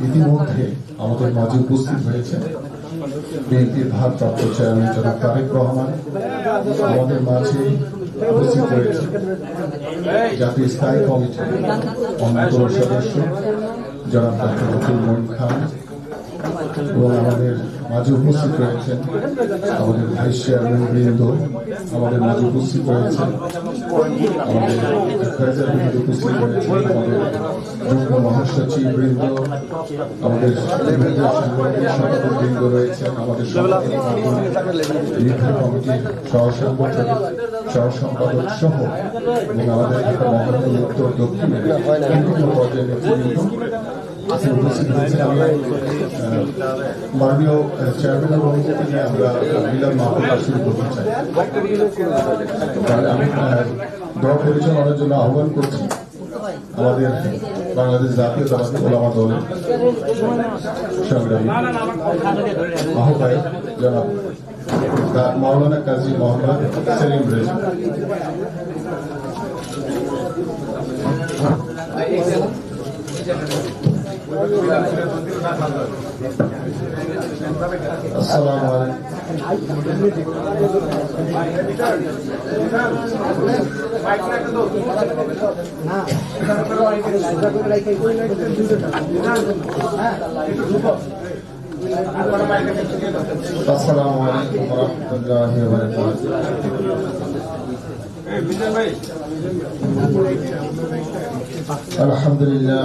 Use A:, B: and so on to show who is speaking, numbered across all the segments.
A: ইতিমধ্যে আমাদের মাঝে উপস্থিত হয়েছে বিএনপির ভারপ্রাপ্ত চেয়ারম্যান জনাব তারেক রহমান আমাদের মাঝে উপস্থিত রয়েছে জাতীয় স্থায়ী কমিটির অন্যতম সদস্য জনাব ডক্টর আব্দুল মঈন খান এবং আমাদের মাঝে উপস্থিত রয়েছেন আমাদের ভাইস চেয়ারম্যান বৃন্দ, আমাদের মাঝে উপস্থিত রয়েছেন আমাদের বৃন্দ উপস্থিত আমাদের যুগ্ম মহাসচিব বৃন্দ, আমাদের বৃন্দ আমাদের নির্বাহী কমিটির সহ সংগঠক সহ, এবং আমাদের মহানগর উত্তর দক্ষিণে বিভিন্ন মাননীয় চেয়ারম্যানের অনুমতি নিয়ে আমরা মিলন মাহফিল শুরু করতে চাই। আমি দল পরিচালনার জন্য আহ্বান করছি আমাদের বাংলাদেশ জাতীয়তাবাদী ওলামা দলের সংগ্রামী আহ্বায়ক জনাব মাওলানা কাজী মোহাম্মদ সেলিম রেজা। আসসালামু السلام عليكم السلام عليكم ورحمة الله وبركاته. الحمد لله.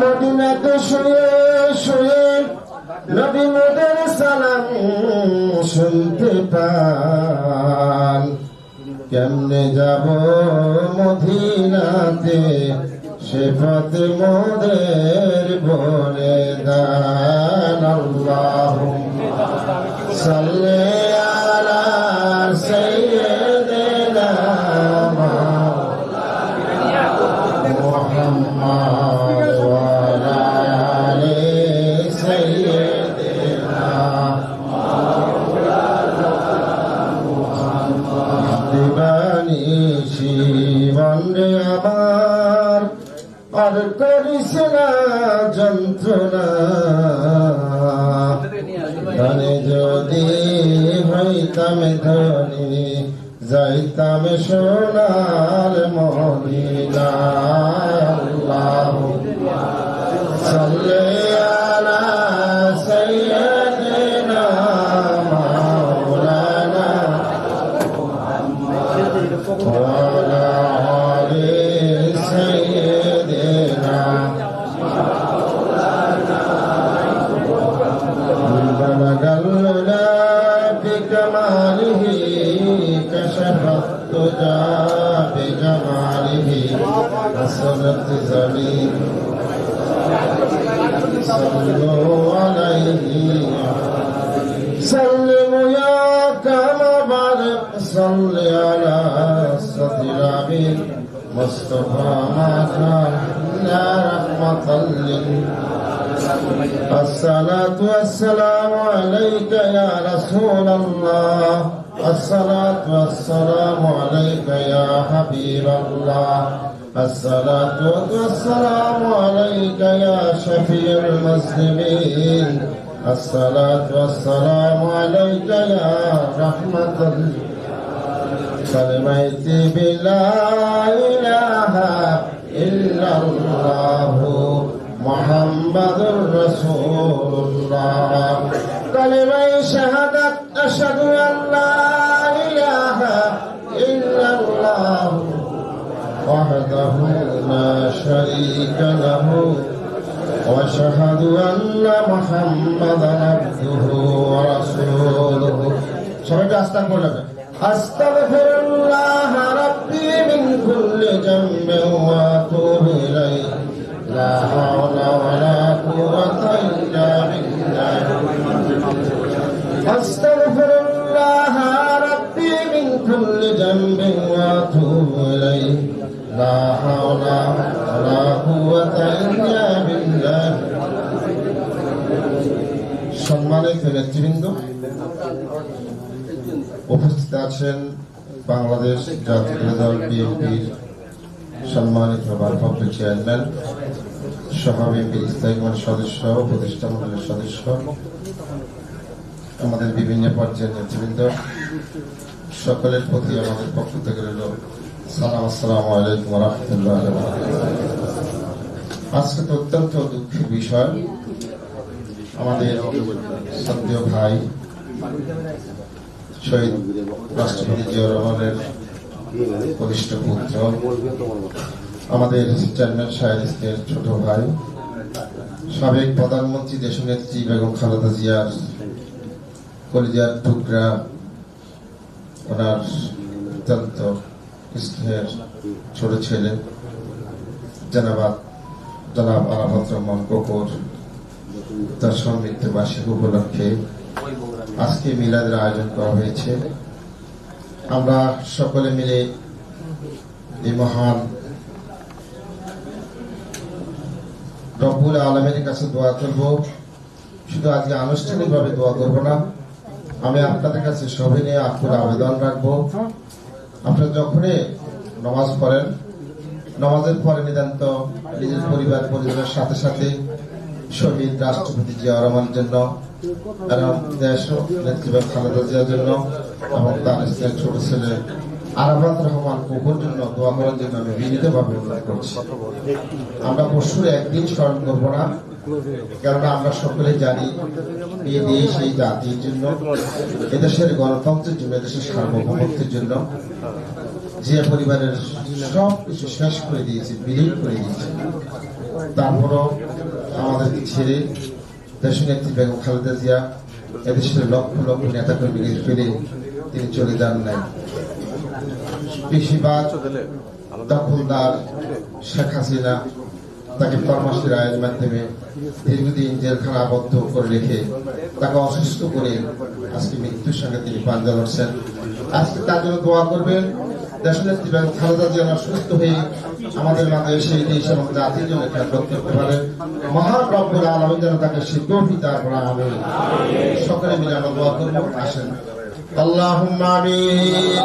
A: মদিনাতে শুয়ে শুয়ে নবী মোদের সালাম শুনতে পান। কেমনে যাব মদিনাতে সে পথে মোদের বলে দান আল্লাহ সাল্লে আলা সাইয়্যিদিনা صلوا عليه سلم يا كما بارك صل على سيد العبيد مصطفى ما كان يا رحمة للعالمين الصلاة والسلام عليك يا رسول الله. الصلاة والسلام عليك يا حبيب الله. الصلاة والسلام عليك يا شفيع المسلمين. الصلاة والسلام عليك يا رحمة كلمة بلا إله إلا الله. محمد رسول الله. কালেমায় শাহাদাত আশহাদু আল্লাহ ইলাহা ইল্লাল্লাহ ওয়াহদাহু লা শারীকা লাহু واشهد ان محمدا عبده ورسوله সবাইকে আস্তান করে যাবে أستغفر الله ربي من كل ذنب وأتوب إليه لا حول ولا قوه الا بالله استغفر الله ربي من كل ذنب واتوب اليه لا حول ولا قوة إلا بالله সম্মানিত নেতৃবৃন্দ উপস্থিত আছেন বাংলাদেশ জাতীয় দল বিএনপির সম্মানিত ভারপ্রাপ্ত চেয়ারম্যান সহ বিএনপির সদস্য, উপদেষ্টা মন্ডলের সদস্য, আমাদের বিভিন্ন পর্যায়ের নেতৃবৃন্দ, সকলের প্রতি আমাদের পক্ষ থেকে রইল সালাম, আসসালামু আলাইকুম রহমতুল্লাহ আজকে তো অত্যন্ত দুঃখের বিষয়। আমাদের সদ্য ভাই, শহীদ রাষ্ট্রপতি জিয়া রহমানের কনিষ্ঠ পুত্র আমাদের চেয়ারম্যান সাহেবের ছোট ভাই, সাবেক প্রধানমন্ত্রী দেশনেত্রী বেগম খালেদা জিয়ার কলিজার টুকরা, ওনার অত্যন্ত স্নেহের ছোট ছেলে, জানাবাদ জনাব আরাফাত রহমান কপুর, তার সমৃদ্ধ বার্ষিক উপলক্ষে আজকে মিলাদের আয়োজন করা হয়েছে। আমরা সকলে মিলে এই মহান রব্বুল আলমের কাছে দোয়া করব। শুধু আজকে আনুষ্ঠানিকভাবে দোয়া করব না, আমি আপনাদের কাছে সবাই নিয়ে আকুল আবেদন রাখব। আপনারা যখনই নামাজ পড়েন, নামাজের পরে নিতান্ত নিজের পরিবার পরিবারের সাথে সাথে শহীদ রাষ্ট্রপতি জিয়া রহমানের জন্য দেশ নেতৃত্ব খালেদা জিয়ার জন্য এবং তার ছোট ছেলে রহমান জন্য আমি আমরা কেননা আমরা সকলে জানি দেশ, এই জন্য, এদেশের সার্বভৌমত্বের জন্য যে পরিবারের সব কিছু শেষ করে দিয়েছে, বিলীন করে দিয়েছে, তারপরও আমাদেরকে ছেড়ে দেশ নেত্রী বেগম খালেদা জিয়া এদেশের লক্ষ লক্ষ নেতা কর্মীকে ফেলে তিনি চলে যান নাই। বেশিরভাগ দখলদার শেখ হাসিনা তাকে ফরমাসি রায়ের মাধ্যমে দীর্ঘদিন জেলখানা আবদ্ধ করে রেখে তাকে অসুস্থ করে আজকে মৃত্যুর সঙ্গে তিনি পাঞ্জা লড়ছেন। আজকে তার জন্য দোয়া করবেন, দেশনেত্রী খালেদা জিয়া সুস্থ হয়ে আমাদের মাঝে এসে দেশ এবং জাতির জন্য খ্যাত করতে পারেন। মহান রব্বুল আলমী যেন তাকে সিদ্ধ পিতার করা হবে। সকলে মিলে আমরা দোয়া করব, আসেন। আল্লাহ আমিন।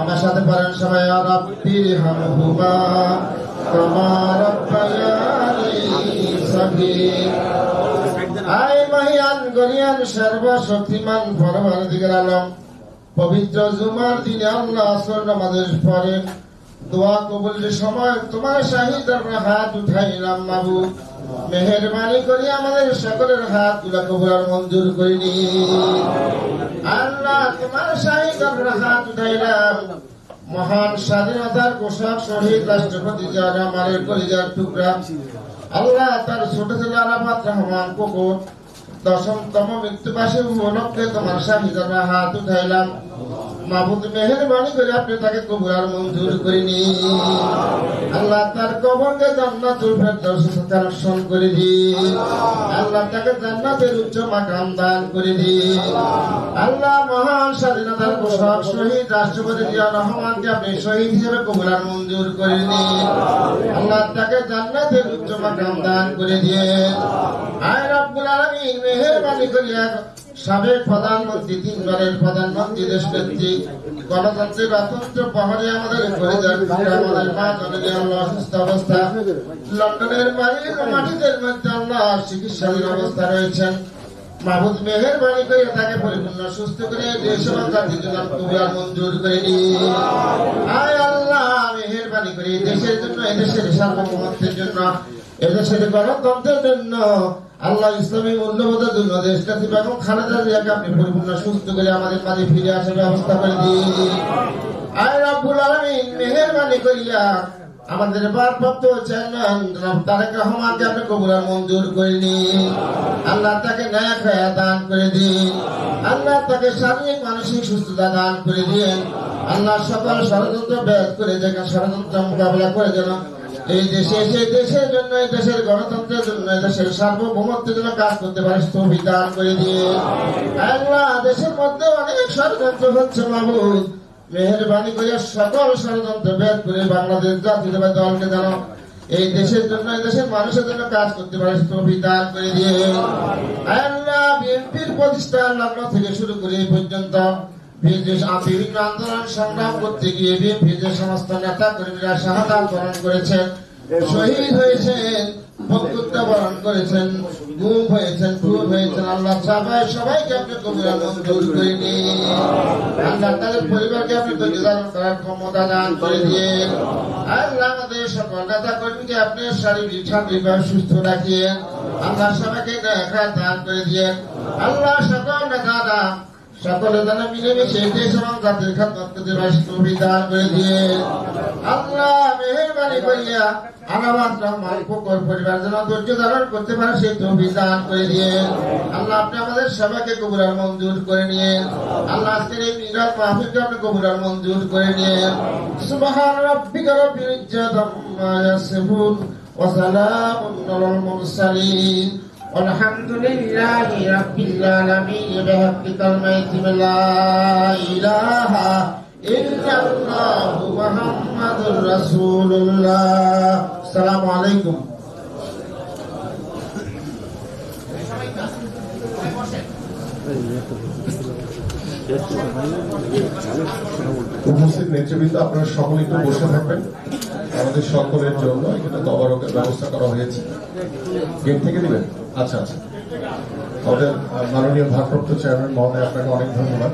A: আমার সাথে পড়েন সবাই রব্বি হামহুমা সগীরা আই মহিয়ান গরিয়ান সর্বশক্তিমান পরমার দিকের আলম। পবিত্র জুমার দিনে আল্লাহ আসর নামাজের পরে দোয়া কবুলের সময় তোমার শাহিদ আমরা হাত উঠাইলাম বাবু মেহরবানি করি আমাদের সকলের হাত তুলা কবুলার মঞ্জুর করিনি। আল্লাহ তোমার শাহিদ আমরা হাত উঠাইলাম। মহান স্বাধীনতার পোশাক শহীদ রাষ্ট্রপতি যার কলিজার টুকরা। আল্লাহ তার ছোট ছেলে আরাফাত রহমান কুকুর দশমতম মৃত্যুবাসী উপলক্ষে তোমার শাহিদারা হাত উঠাইলাম। মাহবুদ মেহরবানি করে আপনি তাকে কবুলার মঞ্জুর করিনি। আল্লাহ তার কবরকে জান্নাতুল ফেরদৌস কালেকশন করে দিন আল্লাহ তাকে জান্নাতের উচ্চ মাকাম দান করে দিন আল্লাহ মহান স্বাধীনতার পোশাক শহীদ রাষ্ট্রপতি জিয়া রহমানকে আপনি শহীদ হিসেবে কবুলার মঞ্জুর করে দিন আল্লাহ তাকে জান্নাতের উচ্চ মাকাম করে দিয়ে আয় রব্বুল মেহেরবানি করিয়া সাবেক প্রধানমন্ত্রী, তিনবারের প্রধানমন্ত্রী দেশ নেত্রী গণতন্ত্রের অতন্ত্র পাহাড়ে আমাদের ঘরে যান আমাদের মা জননী আল্লাহ অসুস্থ অবস্থা, লন্ডনের বাড়ির মাটিদের মধ্যে আল্লাহ চিকিৎসাধীন অবস্থা রয়েছেন। মাহবুদ মেহেরবানি করে তাকে পরিপূর্ণ সুস্থ করে দেশ জাতির জন্য কবুলার মঞ্জুর করে দিন আয় আল্লাহ মেহেরবানি করে দেশের জন্য এদেশের সার্বভৌমত্বের জন্য এদেশের গণতন্ত্রের জন্য আল্লাহ ইসলামী মূল্যবোধের জন্য দেশটাকে বেগম খালেদা জিয়াকে আপনি পরিপূর্ণ সুস্থ করে আমাদের মাঝে ফিরে আসার ব্যবস্থা করে দিন। আয় রব্বুল আলামিন, মেহেরবানি করিয়া আমাদের ভারপ্রাপ্ত চেয়ারম্যান তারেক রহমানকে আপনি কবুলার মঞ্জুর করে নিন। আল্লাহ তাকে ন্যায় খায়া দান করে দিন। আল্লাহ তাকে শারীরিক, মানসিক সুস্থতা দান করে দিন। আল্লাহ সকল ষড়যন্ত্র ব্যাস করে যেখানে ষড়যন্ত্র মোকাবেলা করে যেন এই দেশে সেই দেশের জন্য, এই দেশের গণতন্ত্রের জন্য, এই দেশের সার্বভৌমত্বের জন্য কাজ করতে পারে তৌফিক করে দিয়ে। আল্লাহ দেশের মধ্যে অনেক ষড়যন্ত্র হচ্ছে মাহবুব মেহরবানি করে সকল ষড়যন্ত্র বেদ করে বাংলাদেশ জাতীয়তাবাদী দলকে যেন এই দেশের জন্য, এই দেশের মানুষের জন্য কাজ করতে পারে তৌফিক করে দিয়ে। আল্লাহ বিএনপির প্রতিষ্ঠান লগ্ন থেকে শুরু করে এই পর্যন্ত আন্দোলন সংগ্রাম করতে গিয়ে সমস্ত নেতা কর্মীরা করেছেন, শহীদ বরণ করেছেন আল্লাহ সবাই সবাইকে আপনি করে নিন। আল্লাহ তাদের পরিবারকে আপনি ক্ষমতা দান করে দিয়ে আমাদের সকল নেতা কর্মীকে আপনি শারীরিক সুস্থ রাখিয়ে আল্লাহ সবাইকে দেখা দান করে দিয়ে আল্লাহ সকল নেতারা সকলে যেন মিলেমিশে দেশ এবং জাতির খাতমত করতে রাষ্ট্র দান করে দিয়ে আল্লাহ মেহরবানি করিয়া আনাবাদ করতে পারে, সেই দান করে দিয়ে আল্লাহ আপনি আমাদের সবাইকে কবুরার মঞ্জুর করে নিয়ে আল্লাহ আজকের এই মিরাজ মাহফিলকে মঞ্জুর করে নিয়ে সুবহান রাব্বিকা রাব্বিল ইজ্জাতি আম্মা ইয়াসিফুন والحمد لله رب العالمين بحق كلمة لا إله إلا الله محمد رسول الله السلام عليكم
B: উপস্থিত নেতৃবৃন্দ আপনারা সকলে একটু বসে থাকবেন আমাদের সকলের জন্য এখানে তবরকের ব্যবস্থা করা হয়েছে। গেট থেকে দিবেন আচ্ছা আচ্ছা। আমাদের মাননীয় ভারপ্রাপ্ত চেয়ারম্যান মহোদয়, আপনাকে অনেক ধন্যবাদ।